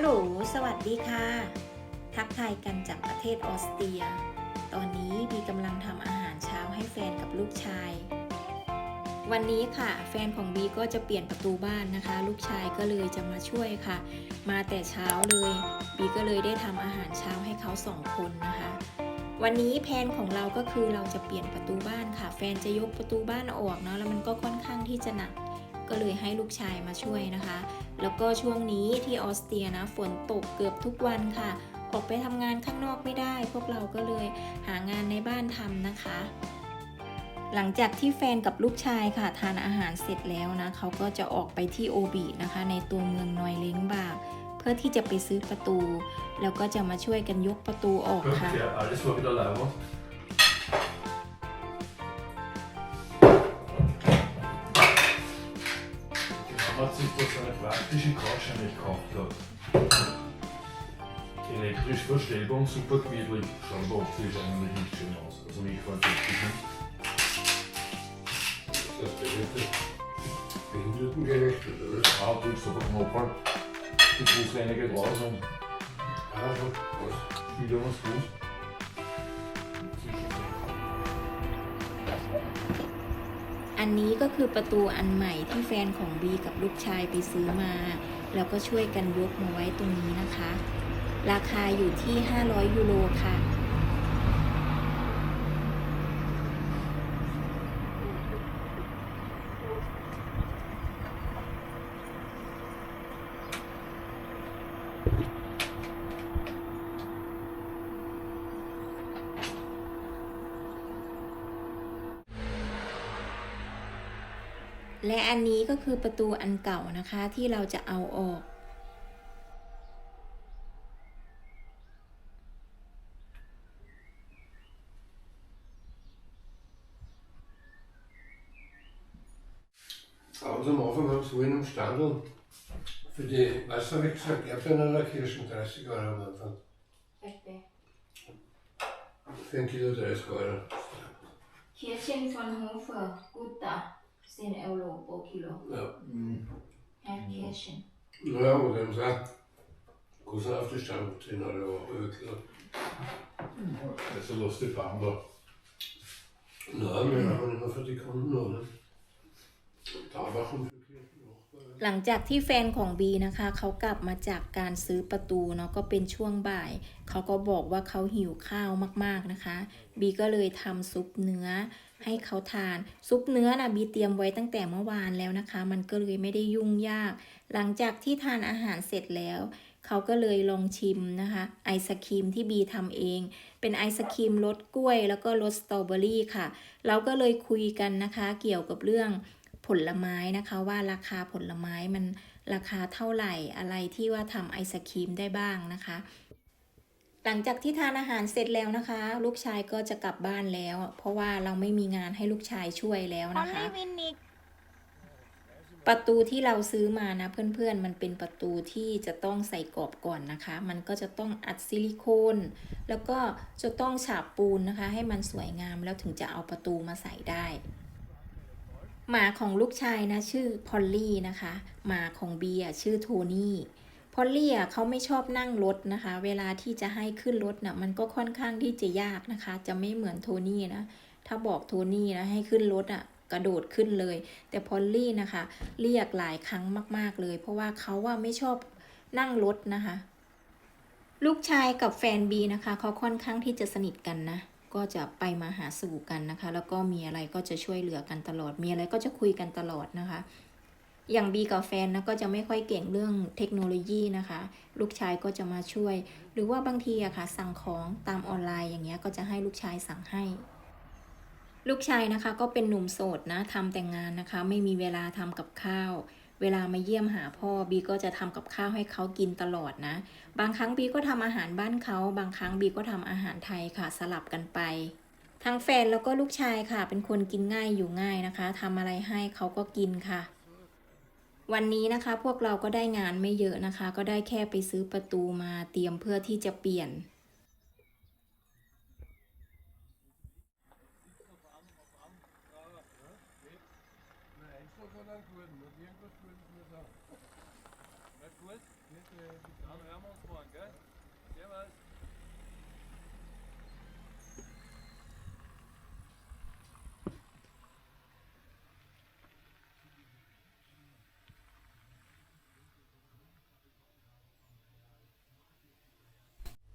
ฮัลโหล สวัสดีค่ะ ทักทายกันจากประเทศออสเตรีย ตอนนี้บีกำลังทำอาหารเช้าให้แฟนกับลูกชาย วันนี้ค่ะ แฟนของบีก็จะเปลี่ยนประตูบ้านนะคะ ลูกชายก็เลยจะมาช่วยค่ะ มาแต่เช้าเลย บีก็เลยได้ทำอาหารเช้าให้เขาสองคนนะคะ วันนี้แผนของเราก็คือเราจะเปลี่ยนประตูบ้านค่ะ แฟนจะยกประตูบ้านออกเนาะ แล้วมันก็ค่อนข้างที่จะหนัก ก็เลยให้ลูกชายมาช่วยนะคะ แล้วก็ช่วงนี้ที่ออสเตรียนะฝนตกเกือบทุกวันค่ะ ออกไปทำงานข้างนอกไม่ได้ พวกเราก็เลยหางานในบ้านทำนะคะ หลังจากที่แฟนกับลูกชายค่ะ ทานอาหารเสร็จแล้วนะเขาก็จะออกไปที่โอบีนะคะ ในตัวเมืองนอยเล้งบากเพื่อที่จะไปซื้อประตู แล้วก็จะมาช่วยกันยกประตูออกค่ะ hat sich da so eine praktische Couch eigentlich gekauft gehabt. Elektrisch verstellbar und super gemütlich. Schaut optisch eigentlich nicht schön aus. Also mich gefällt das nicht. Das bedeutet behindertengerecht oder was? Ah, du so ein Knopf. Die Fußleine geht raus und Also, was? wieder was Fuß. อันนี้ก็คือประตูอันใหม่ที่แฟนของบีกับลูกชายไปซื้อมา แล้วก็ช่วยกันยกมาไว้ตรงนี้นะคะ ราคาอยู่ที่ 500 ยูโรค่ะ และอันนี้ก็คือประตูอันเก่านะคะที่เราจะเอาออก Ganz am Anfang haben sie wohl am Standel für die Wasserwechsel Erdbeeren oder Kirschen 30 Euro am Anfang. Für ein Kilo 30 Euro. Kirchen von Hofer, Gutta, 10 Euro pro Kilo. Ja. Herr Kirchen. Naja, aber dann haben sie auch großen auf die Stange 10 Euro über Kilo. Also lass die Bahn da. Nein, wir machen immer für die Kunden, oder? Da machen für Kirchen auch. หลังจากที่แฟนของบีนะคะ เขากลับมาจากการซื้อประตูเนาะก็เป็นช่วงบ่าย เขาก็บอกว่าเขาหิวข้าวมากๆนะคะ บีก็เลยทำซุปเนื้อ ให้เขาทาน ซุปเนื้อนะบีเตรียมไว้ตั้งแต่เมื่อวานแล้วนะคะ มันก็เลยไม่ได้ยุ่งยาก หลังจากที่ทานอาหารเสร็จแล้วเขาก็เลยลองชิมนะคะ ไอศครีมที่บีทำเอง เป็นไอศครีมรสกล้วย แล้วก็รสสตรอเบอรี่ค่ะ เราก็เลยคุยกันนะคะ เกี่ยวกับเรื่องผลไม้นะคะว่าราคาผลไม้มันราคาเท่าไหร่อะไรที่ว่าทำไอศครีมได้บ้างนะคะ หลังจากที่ทานอาหารเสร็จแล้วนะคะ ลูกชายก็จะกลับบ้านแล้ว เพราะว่าเราไม่มีงานให้ลูกชายช่วยแล้วนะคะ ประตูที่เราซื้อมานะเพื่อนๆ มันเป็นประตูที่จะต้องใส่กรอบก่อนนะคะ มันก็จะต้องอัดซิลิโคน แล้วก็จะต้องฉาบปูนนะคะ ให้มันสวยงามแล้วถึงจะเอาประตูมาใส่ได้หมาของลูกชายนะชื่อพอลลี่นะคะหมาของเบียร์ชื่อโทนี่พ อลลี่อะเขาไม่ชอบนั่งรถนะคะ เวลาที่จะให้ขึ้นรถน่ะมันก็ค่อนข้างที่จะยากนะคะ จะไม่เหมือนโทนี่นะ ถ้าบอกโทนี่นะให้ขึ้นรถอะกระโดดขึ้นเลย แต่พอลลี่นะคะ เรียกหลายครั้งมาก ๆเลย เพราะว่าเขาว่าไม่ชอบนั่งรถนะคะ ลูกชายกับแฟนบีนะคะเขาค่อนข้างที่จะสนิทกันนะ ก็จะไปมาหาสู่กันนะคะ แล้วก็มีอะไรก็จะช่วยเหลือกันตลอด มีอะไรก็จะคุยกันตลอดนะคะ อย่างบีกับแฟนนะก็จะไม่ค่อยเก่งเรื่องเทคโนโลยีนะคะ ลูกชายก็จะมาช่วย หรือว่าบางทีอะค่ะสั่งของตามออนไลน์อย่างเงี้ยก็จะให้ลูกชายสั่งให้ ลูกชายนะคะก็เป็นหนุ่มโสดนะทำแต่งงานนะคะ ไม่มีเวลาทำกับข้าว เวลามาเยี่ยมหาพ่อบีก็จะทำกับข้าวให้เขากินตลอดนะ บางครั้งบีก็ทำอาหารบ้านเขา บางครั้งบีก็ทำอาหารไทยค่ะสลับกันไปทั้งแฟนแล้วก็ลูกชายค่ะ เป็นคนกินง่ายอยู่ง่ายนะคะทำอะไรให้เขาก็กินค่ะ วันนี้นะคะพวกเราก็ได้งานไม่เยอะนะคะ ก็ได้แค่ไปซื้อประตูมาเตรียมเพื่อที่จะเปลี่ยน Nein, so von einem guten, nicht irgendwas Gutes mehr sagen.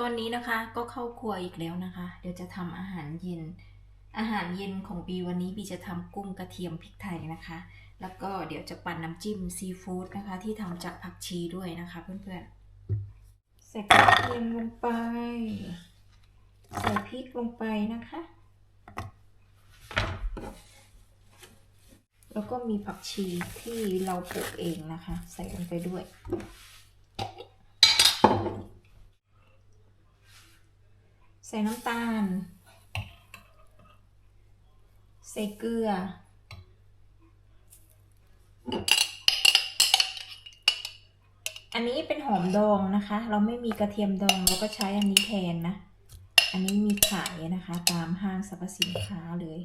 ตอนนี้นะคะก็เข้าครัวอีกแล้วนะคะ เดี๋ยวจะทำอาหารเย็น อาหารเย็นของบีวันนี้บีจะทำกุ้งกระเทียมพริกไทยนะคะ แล้วก็เดี๋ยวจะปั่นน้ำจิ้มซีฟู้ดนะคะ ที่ทำจากผักชีด้วยนะคะ เพื่อนๆ ใส่กระเทียมลงไป ใส่พริกลงไปนะคะ แล้วก็มีผักชีที่เราปลูกเองนะคะ ใส่ลงไปด้วย ใส่น้ำตาล ใส่เกลือ อันนี้เป็นหอมดองนะคะ เราไม่มีกระเทียมดองเราก็ใช้อันนี้แทนนะ อันนี้มีขายนะคะ ตามห้างสรรพสินค้าเลย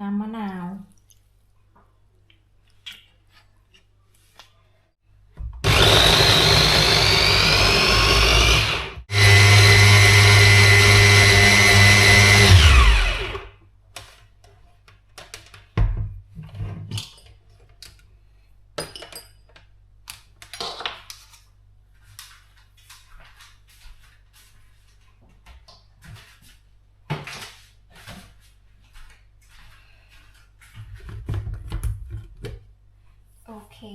น้ำมะนาว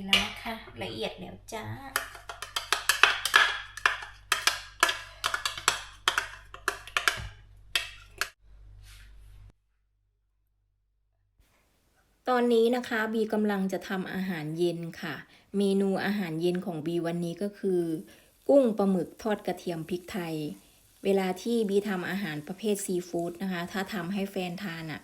แล้วนะคะ ละเอียดแล้วจ้า ตอนนี้นะคะบีกำลังจะทำอาหารเย็นค่ะ เมนูอาหารเย็นของบีวันนี้ก็คือ กุ้งปลาหมึกทอดกระเทียมพริกไทย เวลาที่บีทำอาหารประเภทซีฟู้ดนะคะ ถ้าทำให้แฟนทานอะ่ะ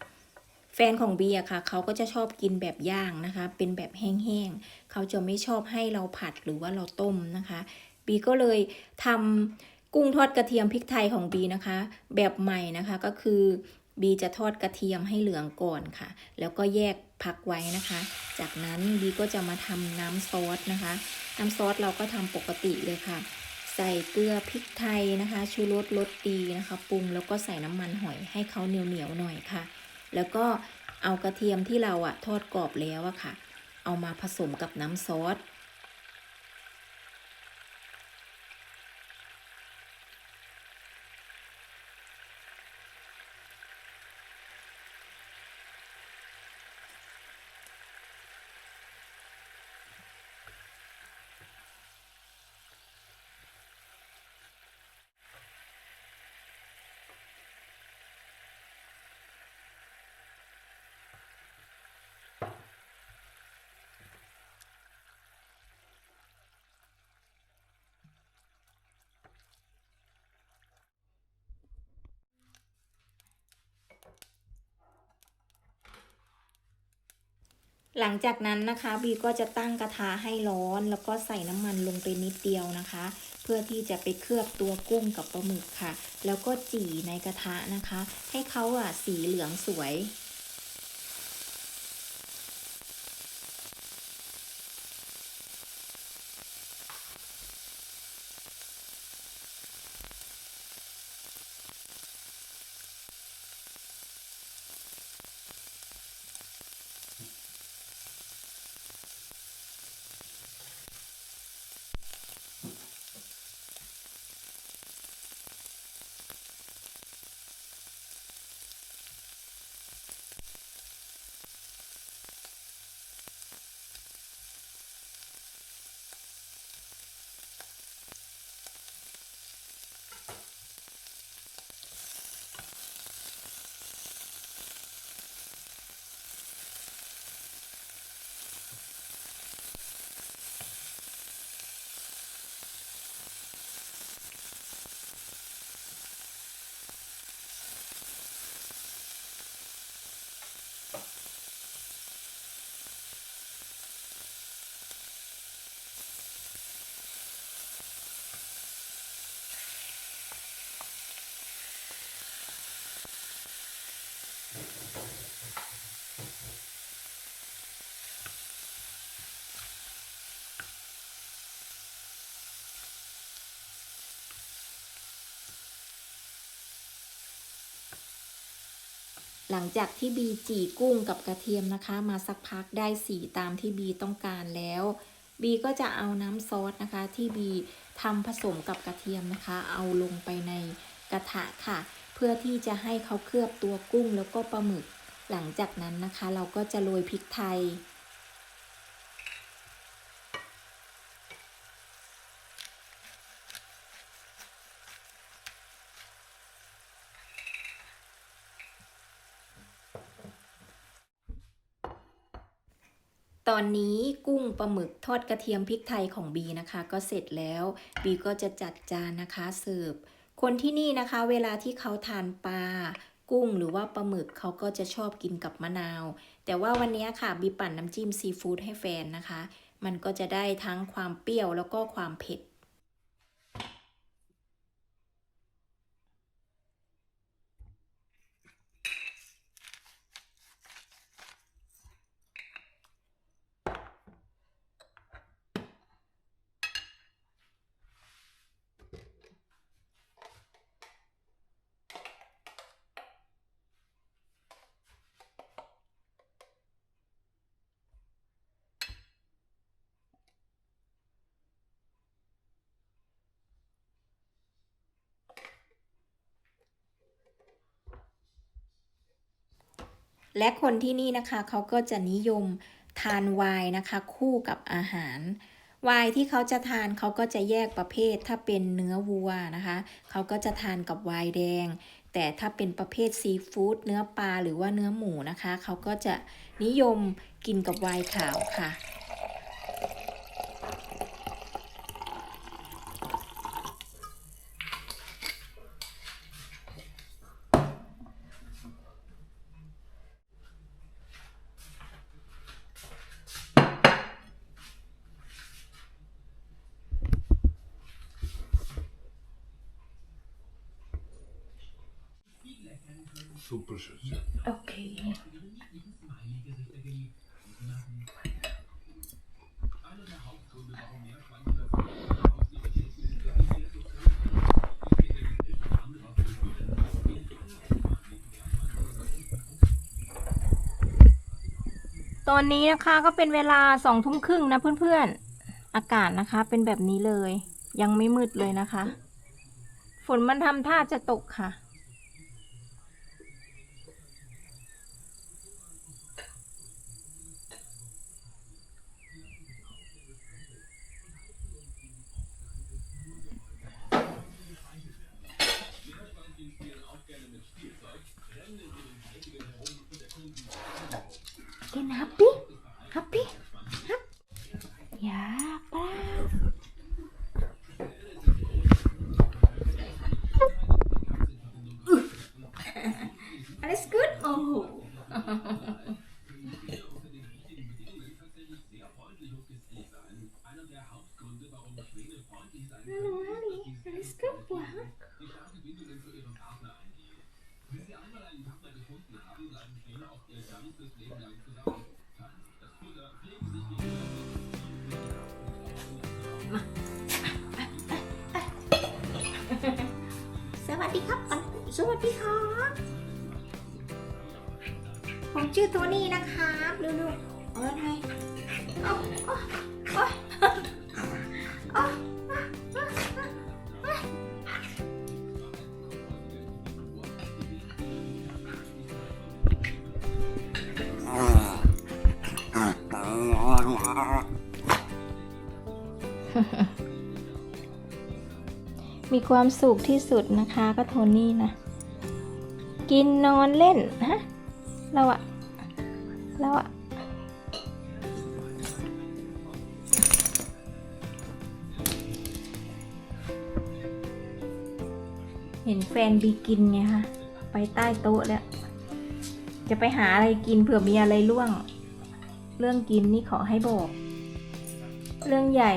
แฟนของบีอะค่ะ เขาก็จะชอบกินแบบย่างนะคะ เป็นแบบแห้งๆ เขาจะไม่ชอบให้เราผัดหรือว่าเราต้มนะคะ บีก็เลยทำกุ้งทอดกระเทียมพริกไทยของบีนะคะ แบบใหม่นะคะก็คือบีจะทอดกระเทียมให้เหลืองก่อนค่ะ แล้วก็แยกพักไว้นะคะ จากนั้นบีก็จะมาทำน้ำซอสนะคะ น้ำซอสเราก็ทำปกติเลยค่ะ ใส่เกลือพริกไทยนะคะ ชูรสรสดีนะคะ ปรุงแล้วก็ใส่น้ำมันหอยให้เขาเหนียวเหนียวๆหน่อยค่ะ แล้วก็เอากระเทียมที่เราอะทอดกรอบแล้วอะค่ะ เอามาผสมกับน้ำซอส หลังจากนั้นนะคะบีก็จะตั้งกระทะให้ร้อน แล้วก็ใส่น้ำมันลงไปนิดเดียวนะคะ เพื่อที่จะไปเคลือบตัวกุ้งกับปลาหมึกค่ะ แล้วก็จี่ในกระทะนะคะ ให้เขาอะสีเหลืองสวย หลังจากที่บีจีกุ้งกับกระเทียมนะคะ มาสักพักได้สีตามที่บีต้องการแล้วบีก็จะเอาน้ำซอสนะคะ ที่บีทำผสมกับกระเทียมนะคะ เอาลงไปในกระทะค่ะ เพื่อที่จะให้เขาเคลือบตัวกุ้งแล้วก็ปลาหมึก หลังจากนั้นนะคะ เราก็จะโรยพริกไทย ตอนนี้กุ้งปลาหมึกทอดกระเทียมพริกไทยของบีนะคะ ก็เสร็จแล้วบีก็จะจัดจานนะคะเสิร์ฟคนที่นี่นะคะ เวลาที่เขาทานปลากุ้งหรือว่าปลาหมึกเขาก็จะชอบกินกับมะนาว แต่ว่าวันนี้ค่ะบีปั่นน้ำจิ้มซีฟู้ดให้แฟนนะคะ มันก็จะได้ทั้งความเปรี้ยวแล้วก็ความเผ็ด และคนที่นี่นะคะเขาก็จะนิยมทานไวน์นะคะ คู่กับอาหารไวน์ที่เขาจะทานเขาก็จะแยกประเภทถ้าเป็นเนื้อวัวนะคะเขาก็จะทานกับไวน์แดง แต่ถ้าเป็นประเภทซีฟู้ดเนื้อปลาหรือว่าเนื้อหมูนะคะเขาก็จะนิยมกินกับไวน์ขาวค่ะ Super schön. โอเคตอนนี้นะคะก็เป็นเวลาสองทุ่มครึ่งนะเพื่อนๆ อากาศนะคะเป็นแบบนี้เลย ยังไม่มืดเลยนะคะ ฝนมันทำท่าจะตกค่ะ ครับเร็วๆเอาไงเอาเอาเอาเอามีความสุขที่สุดนะคะก็โทนี่นะ กินนอนเล่นฮะเราอะ เราอะเห็นแฟนบีกินไงคะไปใต้โต๊ะแล้ว จะไปหาอะไรกินเผื่อมีอะไรล่วง เรื่องกินนี่ขอให้บอก เรื่องใหญ่